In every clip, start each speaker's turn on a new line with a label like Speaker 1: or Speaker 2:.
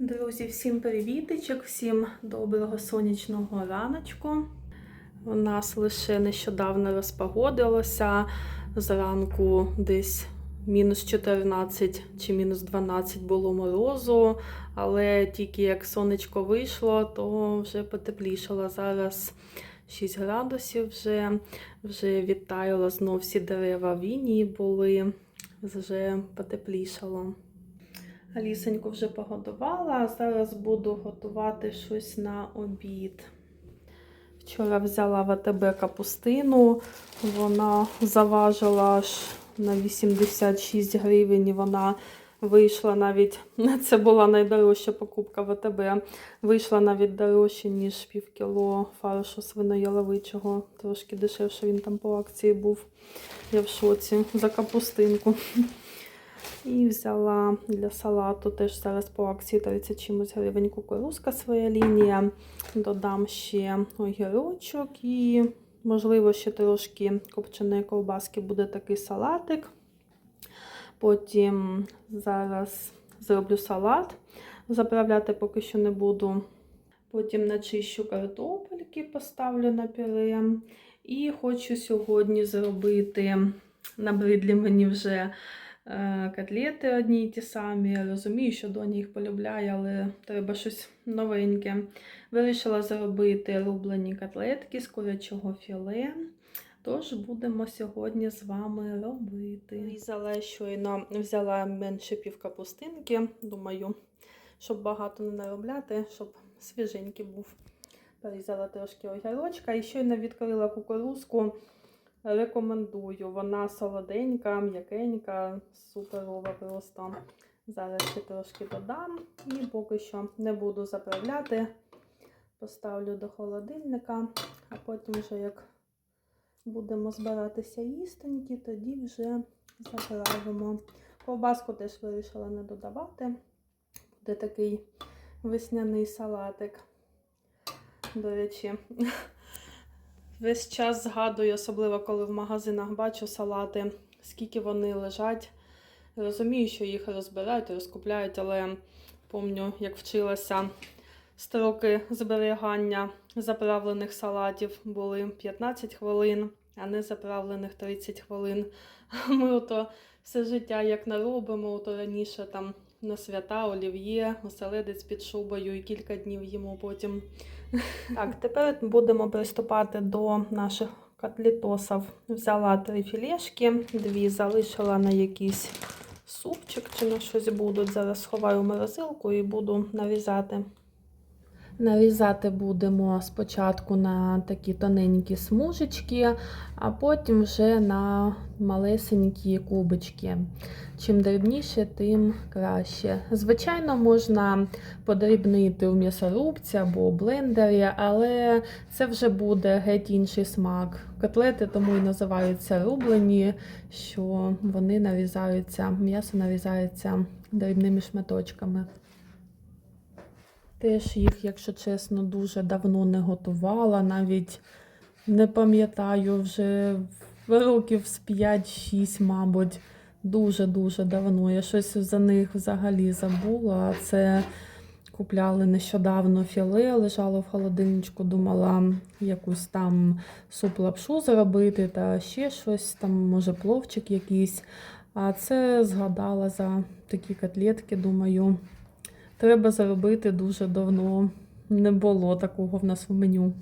Speaker 1: Друзі, всім привітичок, всім доброго сонячного раночку. У нас лише нещодавно розпогодилося. Зранку десь мінус 14 чи мінус 12 було морозу, але тільки як сонечко вийшло, то вже потеплішало. Зараз 6 градусів вже, вже відтаяло знов всі дерева в інії були, вже потеплішало. Алісеньку вже погодувала, а зараз буду готувати щось на обід. Вчора взяла в АТБ капустину, вона заважила аж на 86 гривень. Вона вийшла навіть, це була найдорожча покупка в АТБ. Вийшла навіть дорожче, ніж пів кіло фаршу свинояловичого. Трошки дешевше він там по акції був. Я в шоці за капустинку. І взяла для салату теж зараз по акції 30 чимось гривень кукурузка своя лінія. Додам ще огірочок і, можливо, ще трошки копченої ковбаски буде такий салатик. Потім зараз зроблю салат. Заправляти поки що не буду. Потім начищу картопельки, поставлю на пюре. І хочу сьогодні зробити набридлі мені вже котлети одні й ті самі. Я розумію, що доня їх полюбляє, але треба щось новеньке. Вирішила зробити рублені котлетки з курячого філе. Тож будемо сьогодні з вами робити. Різала щойно, взяла менше пів капустинки. Думаю, щоб багато не наробляти, щоб свіженький був. Порізала трошки огірочка і щойно відкрила кукурузку. Рекомендую. Вона солоденька, м'якенька, суперова просто. Зараз ще трошки додам і поки що не буду заправляти. Поставлю до холодильника, а потім вже як будемо збиратися їстенькі, тоді вже заправимо. Ковбаску теж вирішила не додавати. Буде такий весняний салатик. До речі, весь час згадую, особливо коли в магазинах бачу салати, скільки вони лежать. Розумію, що їх розбирають, розкупляють, але пам'ятаю, як вчилася строки зберігання заправлених салатів були 15 хвилин, а не заправлених 30 хвилин. Ми ото все життя як наробимо, ото раніше там на свята, олів'є, оселедець під шубою і кілька днів їмо потім. Так, тепер будемо приступати до наших котлітосів. Взяла три філешки, дві залишила на якийсь супчик чи на щось будуть. Зараз сховаю в морозилку і буду нарізати. Нарізати будемо спочатку на такі тоненькі смужечки, а потім вже на малесенькі кубочки. Чим дрібніше, тим краще. Звичайно, можна подрібнити в м'ясорубці або блендері, але це вже буде геть інший смак. Котлети тому і називаються рублені, що вони нарізаються, м'ясо нарізається дрібними шматочками. Теж їх, якщо чесно, дуже давно не готувала. Навіть не пам'ятаю вже років з 5-6, мабуть, дуже-дуже давно. Я щось за них взагалі забула. Це купляли нещодавно філе, лежало в холодильничку, думала якусь там суп-лапшу зробити та ще щось, там, може, пловчик якийсь. А це згадала за такі котлетки, думаю. Треба заробити дуже давно. Не було такого в нас в меню.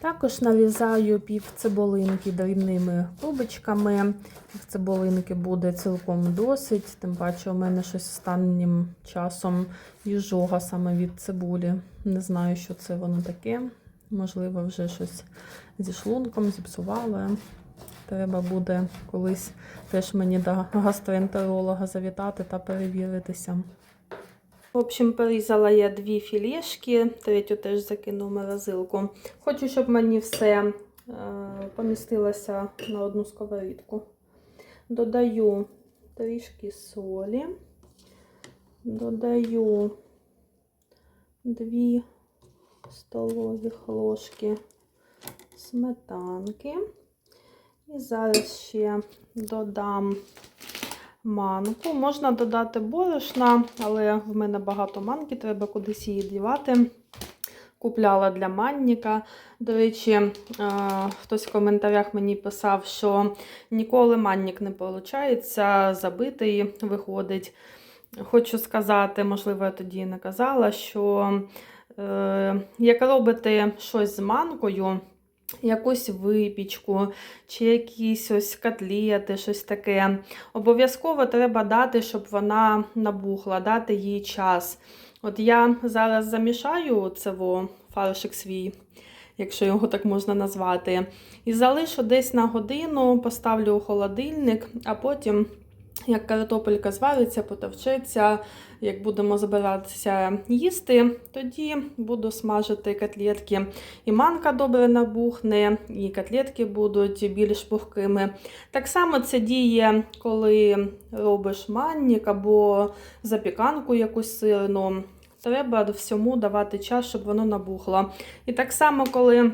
Speaker 1: Також нарізаю пів цибулинки дрібними трубочками. Пів цибулинки буде цілком досить. Тим паче, у мене щось останнім часом їжога саме від цибулі. Не знаю, що це воно таке. Можливо, вже щось зі шлунком зіпсувала. Треба буде колись теж мені до гастроентеролога завітати та перевіритися. В общем, порізала я дві філешки, третю теж закину в морозилку. Хочу, щоб мені все е, помістилося на одну сковорідку. Додаю трішки солі, додаю 2 столові ложки сметанки. І зараз ще додам манку. Можна додати борошна, але в мене багато манки, треба кудись її дівати. Купляла для манніка. До речі, е, хтось в коментарях мені писав, що ніколи маннік не виходить, забитий виходить. Хочу сказати, можливо, я тоді не казала, що е, як робите щось з манкою, якусь випічку чи якісь ось котлети, щось таке, обов'язково треба дати, щоб вона набухла, дати їй час. От я зараз замішаю цево фаршик свій, якщо його так можна назвати, і залишу десь на годину, поставлю у холодильник, а потім, як картопелька звариться, потовчеться, як будемо збиратися їсти, тоді буду смажити котлетки. І манка добре набухне, і котлетки будуть більш пухкими. Так само це діє, коли робиш маннік або запіканку якусь сирну. Треба всьому давати час, щоб воно набухло. І так само, коли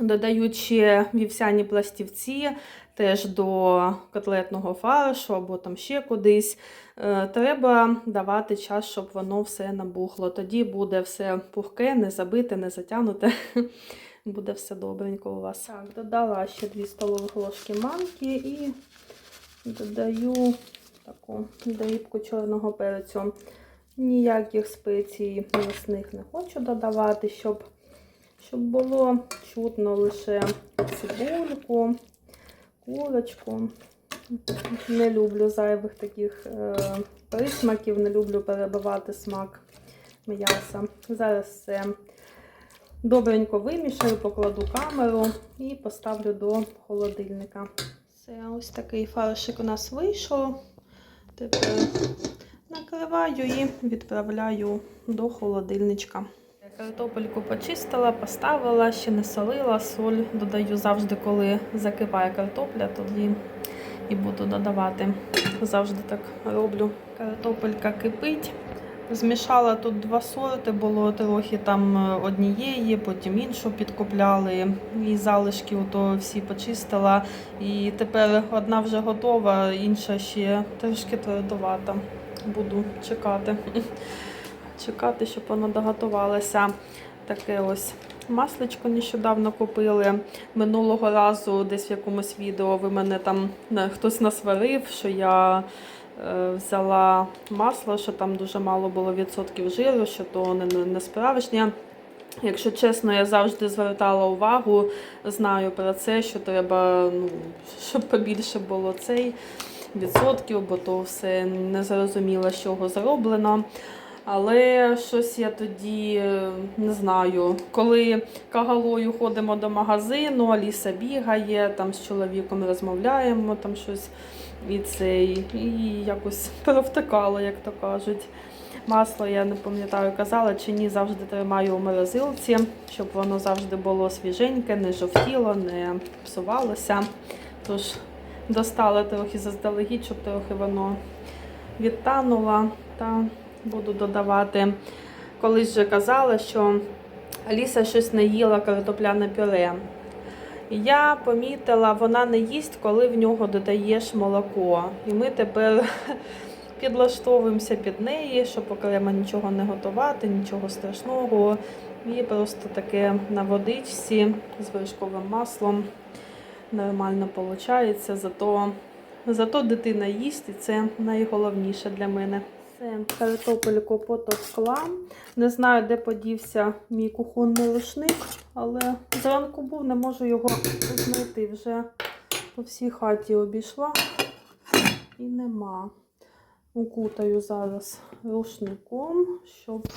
Speaker 1: додають ще вівсяні пластівці, теж до котлетного фаршу або там ще кудись, е, треба давати час, щоб воно все набухло. Тоді буде все пухке, не забите, не затягнуте. Буде все добренько у вас. Так, додала ще 2 столових ложки манки і додаю таку дрібку чорного перцю. Ніяких спецій м'ясних не хочу додавати, щоб, щоб було чутно лише цибульку, курочку. Не люблю зайвих таких е, присмаків, не люблю перебивати смак м'яса. Зараз все добренько вимішаю, покладу камеру і поставлю до холодильника. Все, ось такий фаршик у нас вийшов. Тепер накриваю і відправляю до холодильничка. Картопельку почистила, поставила, ще не солила, соль додаю завжди, коли закипає картопля, тоді і буду додавати. Завжди так роблю. Картопелька кипить. Змішала тут два сорти, було трохи там однієї, потім іншу підкупляли. І залишки ото всі почистила. І тепер одна вже готова, інша ще трошки твердовата. Буду чекати. Чекати, щоб воно доготувалося. Таке ось масличко нещодавно купили. Минулого разу десь в якомусь відео ви мене там хтось насварив, що я е, взяла масло, що там дуже мало було відсотків жиру, що то не, не, справжнє. Якщо чесно, я завжди звертала увагу, знаю про це, що треба, ну, щоб побільше було цей відсотків, бо то все не зрозуміло, з чого зроблено. Але щось я тоді е, не знаю. Коли кагалою ходимо до магазину, Аліса бігає, там з чоловіком розмовляємо, там щось і цей, і якось провтикало, як то кажуть. Масло, я не пам'ятаю, казала чи ні, завжди тримаю у морозилці, щоб воно завжди було свіженьке, не жовтіло, не псувалося. Тож достала трохи заздалегідь, щоб трохи воно відтануло. Та буду додавати. Колись вже казала, що Аліса щось не їла картопляне пюре. Я помітила, вона не їсть, коли в нього додаєш молоко. І ми тепер підлаштовуємося під неї, щоб окремо нічого не готувати, нічого страшного. І просто таке на водичці з вершковим маслом нормально виходить. Зато, зато дитина їсть, і це найголовніше для мене. Все, картопельку потовкла. Не знаю, де подівся мій кухонний рушник, але зранку був, не можу його знайти. Вже по всій хаті обійшла і нема. Укутаю зараз рушником, щоб,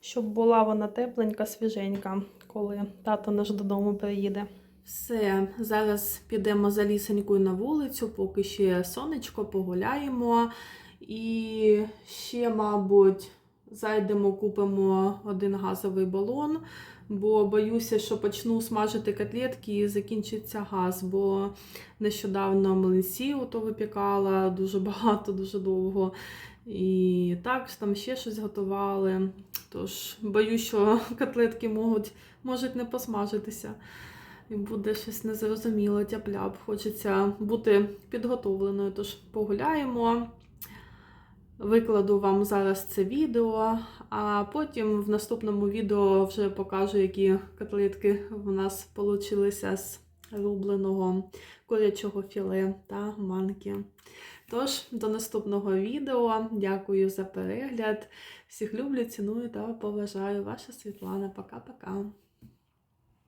Speaker 1: щоб була вона тепленька, свіженька, коли тато наш додому приїде. Все, зараз підемо за лісенькою на вулицю, поки ще сонечко, погуляємо. І ще, мабуть, зайдемо, купимо один газовий балон, бо боюся, що почну смажити котлетки і закінчиться газ, бо нещодавно млинці ото випікала дуже багато, дуже довго. І так, там ще щось готували. Тож боюсь, що котлетки можуть, можуть не посмажитися. і буде щось незрозуміло, тяп-ляп. Хочеться бути підготовленою, тож погуляємо. Викладу вам зараз це відео, а потім в наступному відео вже покажу, які котлетки в нас вийшли з рубленого курячого філе та манки. Тож, до наступного відео. Дякую за перегляд. Всіх люблю, ціную та поважаю. Ваша Світлана. Пока-пока.